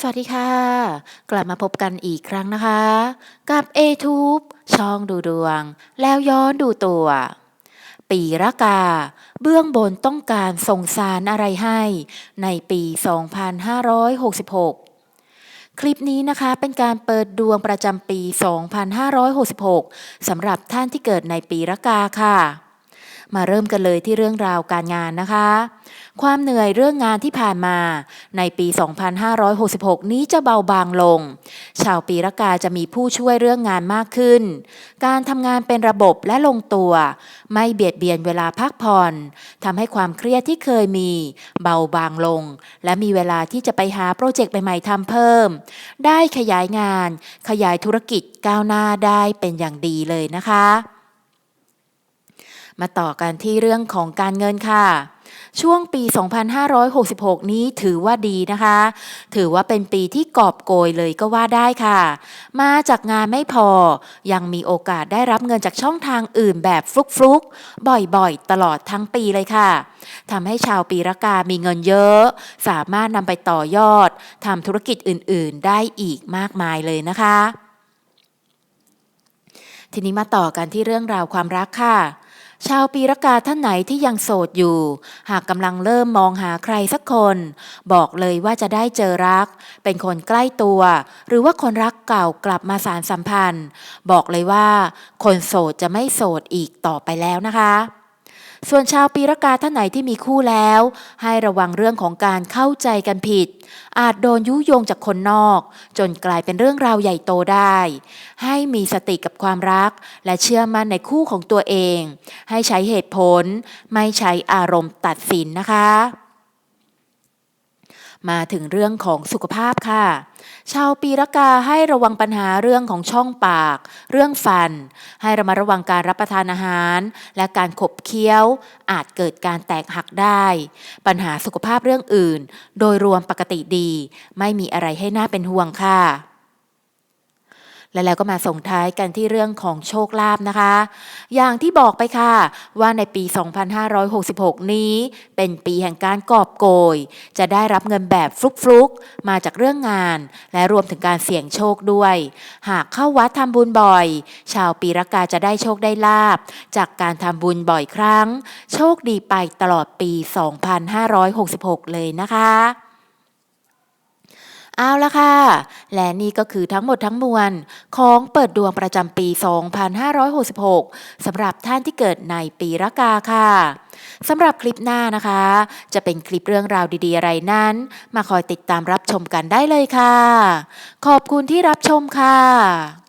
สวัสดีค่ะ กลับมาพบกันอีกครั้งนะคะ กับ a t u b e ช่องดูดวง แล้วย้อนดูตัว ปีระกา เบื้องบนต้องการส่งสารอะไรให้ในปี 2566 คลิปนี้นะคะเป็นการเปิดดวงประจำปี 2566 สำหรับท่านที่เกิดในปีระกาค่ะ มาเริ่มกันเลยที่เรื่องราวการงานนะคะ ความเหนื่อยเรื่องงานที่ผ่านมา ในปี 2566 นี้จะเบาบางลง ชาวปีละกาจะมีผู้ช่วยเรื่องงานมากขึ้น การทำงานเป็นระบบและลงตัว ไม่เบียดเบียนเวลาพักผ่อนทำให้ความเครียดที่เคยมี เบาบางลง และมีเวลาที่จะไปหาโปรเจกต์ใหม่ๆทำเพิ่ม ได้ขยายงาน ขยายธุรกิจก้าวหน้าได้เป็นอย่างดีเลยนะคะ มาต่อกันที่เรื่องของการเงินค่ะ ช่วงปี 2566 นี้ถือว่าดีนะคะ ถือว่าเป็นปีที่กอบโกยเลยก็ว่าได้ค่ะ มาจากงานไม่พอ ยังมีโอกาสได้รับเงินจากช่องทางอื่นแบบฟลุกๆ บ่อยๆ ตลอดทั้งปีเลยค่ะทำให้ชาวปีละกามีเงินเยอะ สามารถนำไปต่อยอดทำธุรกิจอื่นๆ ได้อีกมากมายเลยนะคะ ทีนี้มาต่อกันที่เรื่องราวความรักค่ะ ชาวปีรกาท่านไหนที่ยังโสดอยู่ หากกำลังเริ่มมองหาใครสักคน บอกเลยว่าจะได้เจอรัก เป็นคนใกล้ตัว หรือว่าคนรักเก่ากลับมาสารสัมพันธ์ บอกเลยว่า คนโสดจะไม่โสดอีกต่อไปแล้วนะคะ ส่วนชาวปีรากาท่านไหนที่มีคู่แล้ว ให้ระวังเรื่องของการเข้าใจกันผิด อาจโดนยุยงจากคนนอก จนกลายเป็นเรื่องราวใหญ่โตได้ ให้มีสติกับความรัก และเชื่อมั่นในคู่ของตัวเอง ให้ใช้เหตุผล ไม่ใช้อารมณ์ตัดสินนะคะ มาถึงเรื่องของสุขภาพค่ะ ชาวปีรกาให้ระวังปัญหาเรื่องของช่องปาก เรื่องฟัน ให้ระมัดระวังการรับประทานอาหาร และการขบเคี้ยว อาจเกิดการแตกหักได้ ปัญหาสุขภาพเรื่องอื่น โดยรวมปกติดี ไม่มีอะไรให้น่าเป็นห่วงค่ะ และแล้วก็มาส่งท้ายกันที่เรื่องของโชคลาภนะคะ อย่างที่บอกไปค่ะ ว่าในปี 2566 นี้ เป็นปีแห่งการกอบโกย จะได้รับเงินแบบฟลุกๆ มาจากเรื่องงาน และรวมถึงการเสี่ยงโชคด้วย หากเข้าวัดทำบุญบ่อย ชาวปีรากาจะได้โชคได้ลาบ จากการทำบุญบ่อยครั้ง โชคดีไปตลอดปี 2566 เลยนะคะ เอาละค่ะ และนี่ก็คือทั้งหมดทั้งมวล ของเปิดดวงประจำปี 2566 สำหรับท่านที่เกิดในปีรากาค่ะ สำหรับคลิปหน้านะคะ จะเป็นคลิปเรื่องราวดีๆ อะไรนั้น มาคอยติดตามรับชมกันได้เลยค่ะ ขอบคุณที่รับชมค่ะ